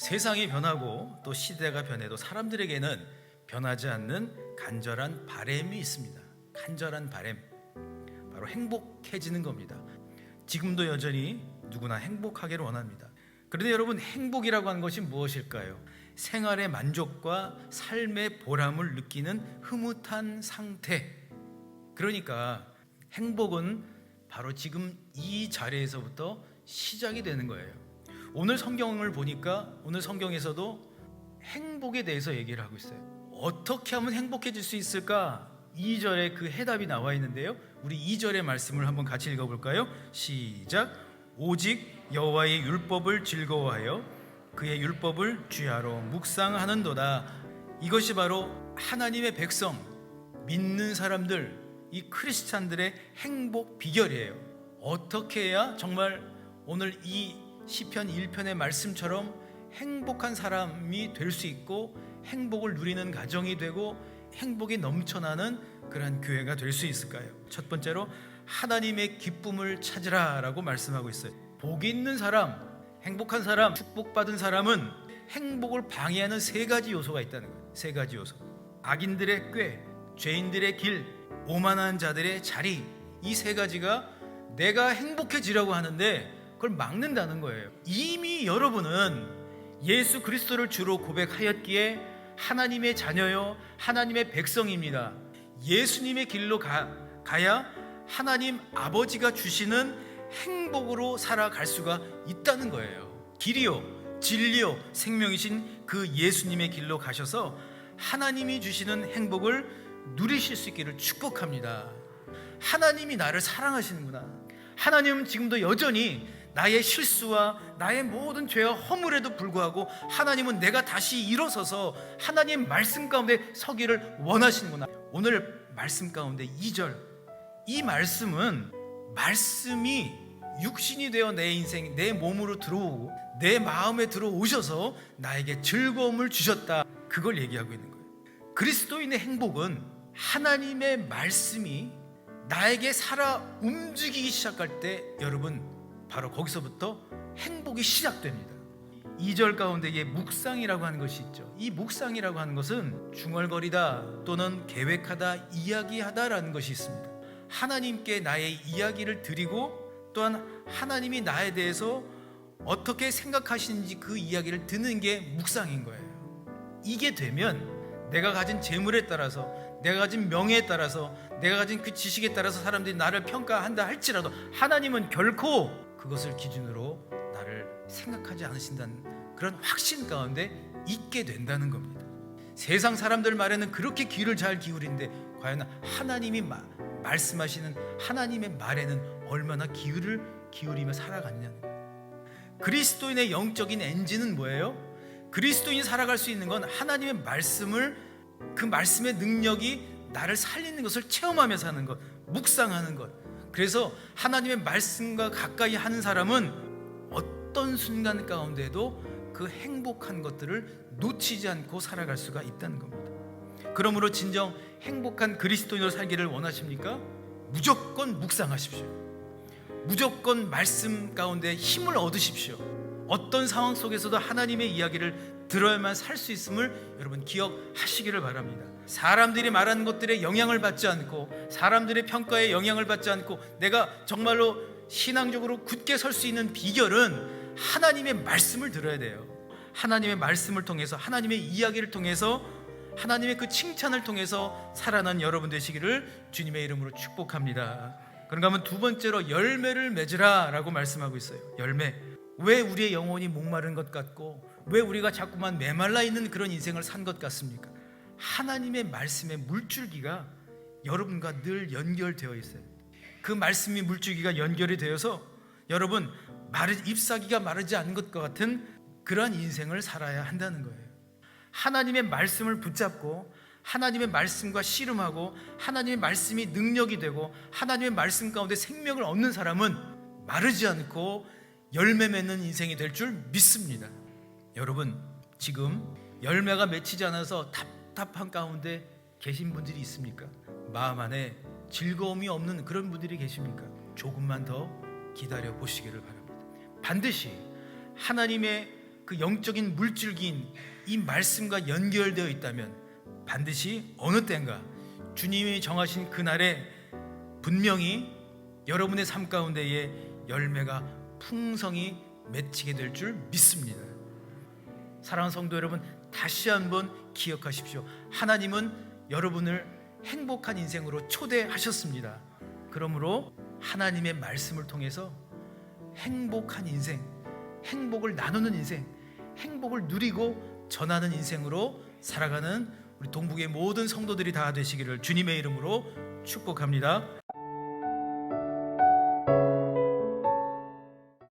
세상이 변하고 또 시대가 변해도 사람들에게는 변하지 않는 간절한 바램이 있습니다. 간절한 바램. 바로 행복해지는 겁니다. 지금도 여전히 누구나 행복하기를 원합니다. 그런데 여러분 행복이라고 하는 것이 무엇일까요? 생활의 만족과 삶의 보람을 느끼는 흐뭇한 상태. 그러니까 행복은 바로 지금 이 자리에서부터 시작이 되는 거예요. 오늘 성경을 보니까 오늘 성경에서도 행복에 대해서 얘기를 하고 있어요. 어떻게 하면 행복해질 수 있을까? 2절에 그 해답이 나와 있는데요. 우리 2절의 말씀을 한번 같이 읽어 볼까요? 시작. 오직 여호와의 율법을 즐거워하여 그의 율법을 주야로 묵상하는도다. 이것이 바로 하나님의 백성, 믿는 사람들, 이 크리스찬들의 행복 비결이에요. 어떻게 해야 정말 오늘 이 시편 1편의 말씀처럼 행복한 사람이 될 수 있고 행복을 누리는 가정이 되고 행복이 넘쳐나는 그러한 교회가 될 수 있을까요? 첫 번째로 하나님의 기쁨을 찾으라라고 말씀하고 있어요. 복 있는 사람, 행복한 사람, 축복받은 사람은 행복을 방해하는 세 가지 요소가 있다는 거예요. 세 가지 요소. 악인들의 꾀, 죄인들의 길, 오만한 자들의 자리. 이 세 가지가 내가 행복해지라고 하는데 그걸 막는다는 거예요. 이미 여러분은 예수 그리스도를 주로 고백하였기에 하나님의 자녀요, 하나님의 백성입니다. 예수님의 길로 가, 가야 하나님 아버지가 주시는 행복으로 살아갈 수가 있다는 거예요. 길이요, 진리요, 생명이신 그 예수님의 길로 가셔서 하나님이 주시는 행복을 누리실 수 있기를 축복합니다. 하나님이 나를 사랑하시는구나. 하나님은 지금도 여전히 나의 실수와 나의 모든 죄와 허물에도 불구하고 하나님은 내가 다시 일어서서 하나님 말씀 가운데 서기를 원하시는구나. 오늘 말씀 가운데 2절 이 말씀은 말씀이 육신이 되어 내 인생 내 몸으로 들어오고 내 마음에 들어오셔서 나에게 즐거움을 주셨다. 그걸 얘기하고 있는 거예요. 그리스도인의 행복은 하나님의 말씀이 나에게 살아 움직이기 시작할 때 여러분 바로 거기서부터 행복이 시작됩니다. 2절 가운데 에 묵상이라고 하는 것이 있죠. 이 묵상이라고 하는 것은 중얼거리다 또는 계획하다, 이야기하다라는 것이 있습니다. 하나님께 나의 이야기를 드리고 또한 하나님이 나에 대해서 어떻게 생각하시는지 그 이야기를 듣는 게 묵상인 거예요. 이게 되면 내가 가진 재물에 따라서 내가 가진 명예에 따라서 내가 가진 그 지식에 따라서 사람들이 나를 평가한다 할지라도 하나님은 결코 그것을 기준으로 나를 생각하지 않으신다는 그런 확신 가운데 있게 된다는 겁니다. 세상 사람들 말에는 그렇게 귀를 잘 기울인데 과연 하나님이 마, 말씀하시는 하나님의 말에는 얼마나 기울을 기울이며 살아갔냐는. 그리스도인의 영적인 엔진은 뭐예요? 그리스도인이 살아갈 수 있는 건 하나님의 말씀을 그 말씀의 능력이 나를 살리는 것을 체험하며 사는 것, 묵상하는 것. 그래서 하나님의 말씀과 가까이 하는 사람은 어떤 순간 가운데도 그 행복한 것들을 놓치지 않고 살아갈 수가 있다는 겁니다. 그러므로 진정 행복한 그리스도인으로 살기를 원하십니까? 무조건 묵상하십시오. 무조건 말씀 가운데 힘을 얻으십시오. 어떤 상황 속에서도 하나님의 이야기를 들어야만 살 수 있음을 여러분 기억하시기를 바랍니다. 사람들이 말하는 것들에 영향을 받지 않고 사람들의 평가에 영향을 받지 않고 내가 정말로 신앙적으로 굳게 설 수 있는 비결은 하나님의 말씀을 들어야 돼요. 하나님의 말씀을 통해서 하나님의 이야기를 통해서 하나님의 그 칭찬을 통해서 살아난 여러분 되시기를 주님의 이름으로 축복합니다. 그런가 하면 두 번째로 열매를 맺으라라고 말씀하고 있어요. 열매. 왜 우리의 영혼이 목마른 것 같고 왜 우리가 자꾸만 메말라 있는 그런 인생을 산 것 같습니까? 하나님의 말씀의 물줄기가 여러분과 늘 연결되어 있어요. 그 말씀이 물줄기가 연결이 되어서 여러분 마르 잎사귀가 마르지 않은 것과 같은 그러한 인생을 살아야 한다는 거예요. 하나님의 말씀을 붙잡고 하나님의 말씀과 씨름하고 하나님의 말씀이 능력이 되고 하나님의 말씀 가운데 생명을 얻는 사람은 마르지 않고 열매 맺는 인생이 될 줄 믿습니다. 여러분 지금 열매가 맺히지 않아서 답답한 가운데 계신 분들이 있습니까? 마음 안에 즐거움이 없는 그런 분들이 계십니까? 조금만 더 기다려 보시기를 바랍니다. 반드시 하나님의 그 영적인 물줄기인 이 말씀과 연결되어 있다면 반드시 어느 때인가 주님이 정하신 그날에 분명히 여러분의 삶 가운데에 열매가 풍성히 맺히게 될 줄 믿습니다. 사랑하는 성도 여러분, 다시 한번 기억하십시오. 하나님은 여러분을 행복한 인생으로 초대하셨습니다. 그러므로 하나님의 말씀을 통해서 행복한 인생, 행복을 나누는 인생, 행복을 누리고 전하는 인생으로 살아가는 우리 동북의 모든 성도들이 다 되시기를 주님의 이름으로 축복합니다.